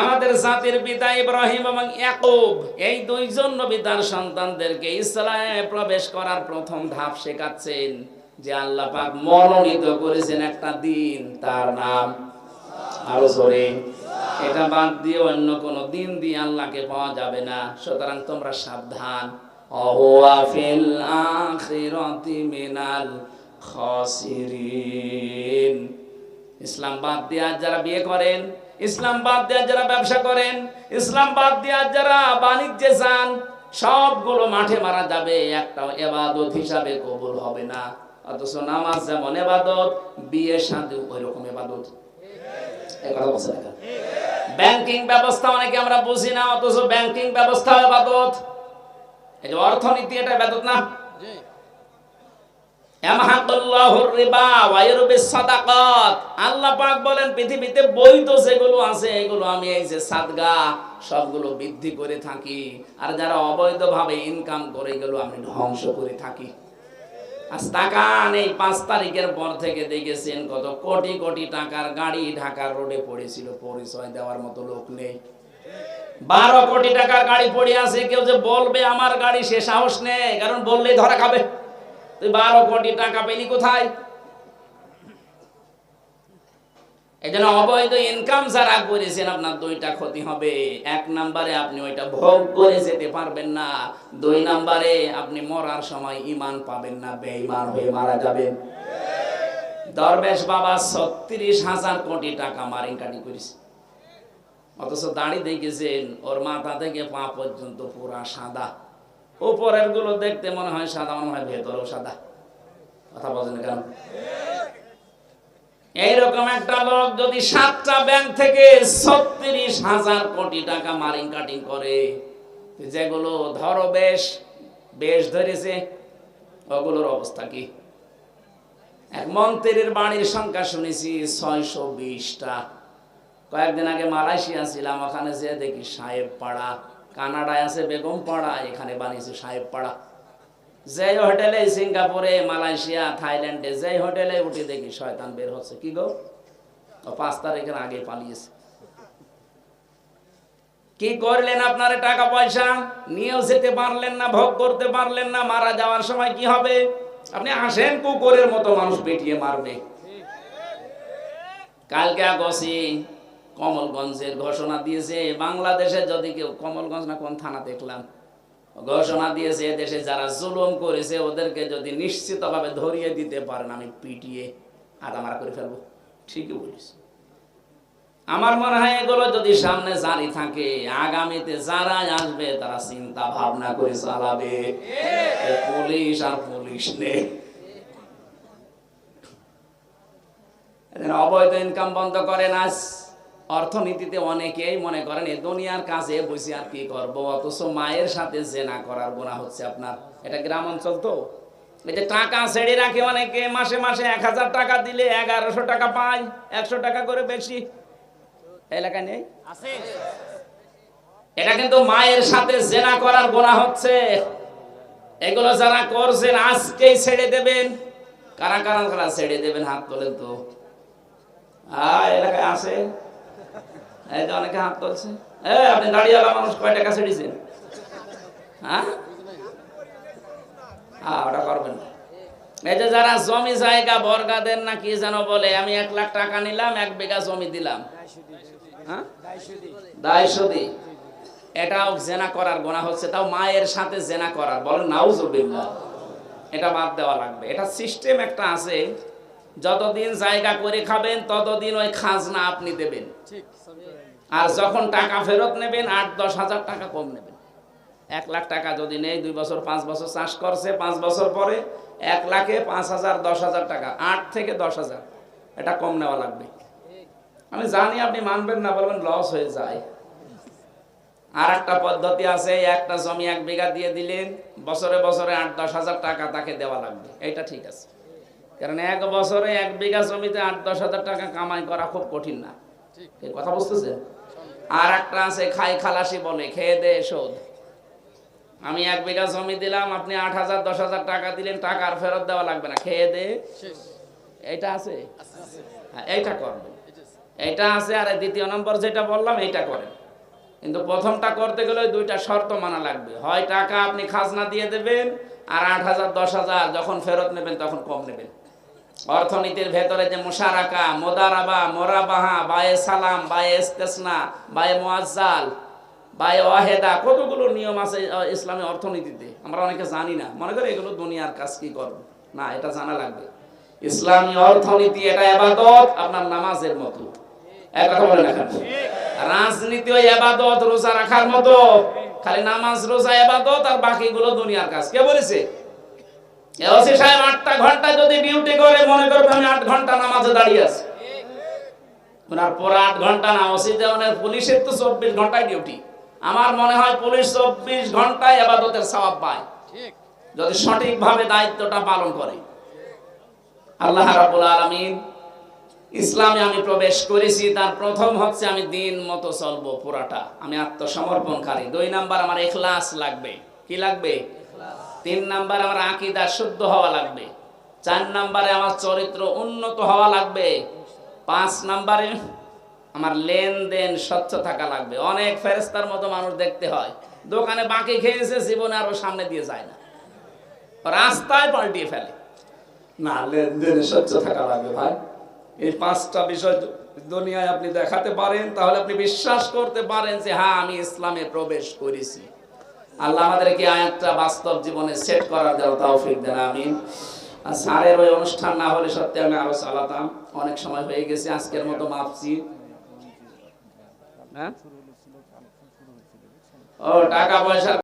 আমাদের জাতির পিতা ইব্রাহিম এবং ইয়াকুব, এই দুইজন নবী তার সন্তানদেরকে ইসলামে প্রবেশ করার প্রথম ধাপ শেখাচ্ছেন যে আল্লাহ পাক মনোনীত করেছেন একটা দিন, তার নাম আরও জোরে। এটা বাদ দিয়ে অন্য কোন দিন দিয়ে আল্লাহকে পাওয়া যাবে না। সুতরাং তোমরা সাবধান। অহুয়া ফিল আখিরাতি মিনাল খাসিরিন। ইসলাম বাদ দিয়ে যারা বিয়ে করেন ইসলাম বাদ আজ যারা ব্যবসা করেন, ইসলাম বাদ আজ যারা বাণিজ্যে যান, সবগুলো মাঠে মারা যাবে একটা এবাদত হিসাবে কবুল হবে না। অথচ নামাজ যেমন এবাদত বিয়ে শাদী ওই রকম এবাদত? ব্যাংকিং ব্যবস্থা অনেকে আমরা বুঝি না, অথচ ব্যাংকিং ব্যবস্থা এবাদত। এই যে অর্থনীতি এটা এবাদত না? আল্লাহ পাক বলেন, পৃথিবীতে বৈধ যেগুলো আছে, এগুলো আমি এই যে সাদগা, সবগুলো বৃদ্ধি করে থাকি। আর যারা অবৈধভাবে ইনকাম করে, এগুলো আমি ধ্বংস করে থাকি। তাকান এই পাঁচ তারিখের পর থেকে দেখেছেন, কত কোটি কোটি টাকার গাড়ি ঢাকার রোডে পড়েছিল, পরিচয় দেওয়ার মতো লোক নেই। বারো কোটি টাকার গাড়ি পড়ে আছে, কেউ যে বলবে, আমার গাড়ি সে সাহস নেই। কারণ বললেই ধরা খাবে। তুই বারো কোটি টাকা পেলি কোথায়? এই জন্য অবৈধ ইনকাম যারা করেছেন, আপনার দুইটা ক্ষতি হবে। এক নম্বরে আপনি ওইটা ভোগ করে যেতে পারবেন না। দুই নম্বরে আপনি মরার সময় ইমান পাবেন না হয়ে মারা যাবেন। দরবেশ বাবা ছত্রিশ হাজার কোটি টাকা মারিংকাটি করেছে। অথচ দাড়ি দেখেছেন, ওর মাথা থেকে পা পর্যন্ত পুরা সাদা। উপরেরগুলো দেখতে মনে হয় সাদা, মনে হয় ভেতরেও সাদা। কথা বলেন কেন? এইরকম একটা লোক যদি সাতটা ব্যাংক থেকে ছত্রিশ হাজার কোটি টাকা মারিং কাটিং করে, যেগুলো ধরো বেশ বেশ ধরেছে, ওগুলোর অবস্থা কি? এক মন্ত্রীর বাড়ির সংখ্যা শুনেছি ছয়শো বিশটা। কয়েকদিন আগে মালয়েশিয়া ছিলাম, ওখানে যে দেখি সাহেব পাড়া কানাডায় আছে বেগম পাড়া এখানে বানিয়েছে সাহেব পাড়া যে হোটেলে সিঙ্গাপুরে, মালয়েশিয়া, থাইল্যান্ডে যে হোটেলে উঠে দেখি শয়তান বের হচ্ছে। কি গো? পাঁচ তারিখের আগে পালিয়েছে। কি করলেন আপনার টাকা পয়সা নিয়েও যেতে পারলেন না, ভোগ করতে পারলেন না, মারা যাওয়ার সময় কি হবে? আপনি আসেন কুকুরের মতো মানুষ পেটিয়ে মারবে। কালকে আগসি কমলগঞ্জের ঘোষণা দিয়েছে, বাংলাদেশে যদি কেউ কমলগঞ্জ না কোন থানা দেখলাম, ঘোষণা দিয়েছে দেশে যারা জুলুম করেছে ওদেরকে যদি নিশ্চিতভাবে ধরিয়ে দিতে পারেন, আমি পিটিয়ে আদামারা করে ফেলব। ঠিকই বলিস আমার মনে হয় এগুলো যদি সামনে জারি থাকে, আগামীতে যারা আসবে তারা চিন্তা ভাবনা করে চালাবে। পুলিশ আর পুলিশ নেই। অবৈধ ইনকাম বন্ধ করেন আজ। অর্থনীতিতে অনেকেই মনে করেন এ দুনিয়ার কাজে বসে আর কি করব? অথচ মায়ের সাথে জেনা করার গোনা হচ্ছে আপনার। এটা গ্রাম অঞ্চল তো? এই যে টাকা ছেড়ে রাখে অনেকে মাসে মাসে এক হাজার টাকা দিলে এগারোশো টাকা পায় একশো টাকা করে বেশি। এলাকায় নেই? এটা কিন্তু মায়ের সাথে জেনা করার গোনা হচ্ছে। এগুলো যারা করছেন আজকেই ছেড়ে দেবেন। কারা কারা কারা ছেড়ে দেবেন? হাত তোলেন তো। হ্যাঁ এলাকায় আছে? এই যে অনেকে হাত তুলছে এ আপনি দাঁড়িয়েওয়ালা মানুষ কয় টাকা ছেড়েছেন হ্যাঁ? হ্যাঁ ওটা করবেন। এই যে যারা জমি জায়গা বর্গা দেন না, কি যেন বলে, আমি এক লাখ টাকা নিলাম, এক বিঘা জমি দিলাম। হ্যাঁ? এটাও জেনা করার গোনা হচ্ছে, তাও মায়ের সাথে জেনা করার। বলেন, নাউজুবিল্লাহ। এটা বাদ দেওয়া লাগবে। এটা সিস্টেম একটা আছে, যতদিন জায়গা করে খাবেন, ততদিন ওই খাজনা আপনি দেবেন। আর যখন টাকা ফেরত নেবেন আট দশ হাজার টাকা কম নেবেন। এক লাখ টাকা যদি নেই দুই বছর পাঁচ বছর চাষ করছে পাঁচ বছর পরে এক লাখে পাঁচ হাজার দশ হাজার টাকা আট থেকে দশ হাজার। এটা কম নেওয়া লাগবে। আমি জানি আপনি মানবেন না বলবেন লস হয়ে যায়। আর একটা পদ্ধতি আছে একটা জমি এক বিঘা দিয়ে দিলেন বছরে বছরে আট দশ হাজার টাকা তাকে দেওয়া লাগবে। এটা ঠিক আছে। কারণ এক বছরে এক বিঘা জমিতে আট দশ হাজার টাকা কামাই করা খুব কঠিন না। কথা বুঝতেছেন? আর একটা আছে খাই খালাসি বলে খেয়ে দে শোধ। আমি এক বিঘা জমি দিলাম আপনি আট হাজার দশ হাজার টাকা দিলেন টাকা আর ফেরত দেওয়া লাগবে না খেয়ে দে। এইটা আছে? হ্যাঁ এইটা করবেন। এটা আছে। আর দ্বিতীয় নম্বর যেটা বললাম এইটা করেন। কিন্তু প্রথমটা করতে গেলে দুইটা শর্ত মানা লাগবে। হয় টাকা আপনি খাজনা দিয়ে দেবেন আর আট হাজার দশ হাজার যখন ফেরত নেবেন তখন কম নেবেন। অর্থনীতির ভেতরে যে মুশারাকা, মোদারাবা, মোরাবাহা, বায়ে সালাম, বায়ে ইস্তেসনা, বায়ে মোয়াজ্জাল, বায়ে ওয়াহেদা, কতগুলো নিয়ম আছে ইসলামী অর্থনীতিতে? আমরা অনেকে জানি না। মনে করি এগুলো দুনিয়ার কাজ কি করব? না, এটা জানা লাগবে। ইসলামী অর্থনীতি এটা এবাদত, আপনার নামাজের মতো। এক কথা বলেন এখন রাজনীতি ওই এবাদত, রোজা রাখার মতো। খালি নামাজ, রোজা, এবাদত, আর বাকিগুলো দুনিয়ার কাজ। কে বলেছে? এওসি সাহেব আটটা ঘণ্টা যদি ডিউটি করে, মনে করবে আমি আট ঘণ্টা নামাজে দাঁড়িয়ে আছি। ইসলামে আমি প্রবেশ করেছি, তার প্রথম হচ্ছে আমি দিন মতো চলবো পুরাটা। আমি আত্মসমর্পণকারী। দুই নাম্বার, আমার এখলাস লাগবে। কি লাগবে? তিন নাম্বার আমার আকিদা শুদ্ধ হওয়া লাগবে। চার নাম্বারে আমার চরিত্র উন্নত হওয়া লাগবে। পাঁচ নাম্বারে আমার লেনদেন স্বচ্ছ থাকা লাগবে। অনেক ফেরেস্তার মতো মানুষ দেখতে হয়। দোকানে বাকি খেয়েছে, জীবনে আরও সামনে দিয়ে যায় না। রাস্তায় পাল্টিয়ে ফেলে। না, লেনদেন স্বচ্ছ থাকা লাগবে ভাই। এই পাঁচটা বিষয় দুনিয়ায় আপনি দেখাতে পারেন, তাহলে আপনি বিশ্বাস করতে পারেন যে হ্যাঁ আমি ইসলামে প্রবেশ করেছি। আল্লাহ আমাদেরকে আয়াতটা বাস্তব জীবনে সেট করার জন্য তৌফিক দেন, আমিন। আর স্যারের ওই অনুষ্ঠান না হলে সত্যি আমি আরও চালাতাম। অনেক সময় হয়ে গেছে, আজকের মতো মাপছি। হ্যাঁ? ও, টাকা পয়সা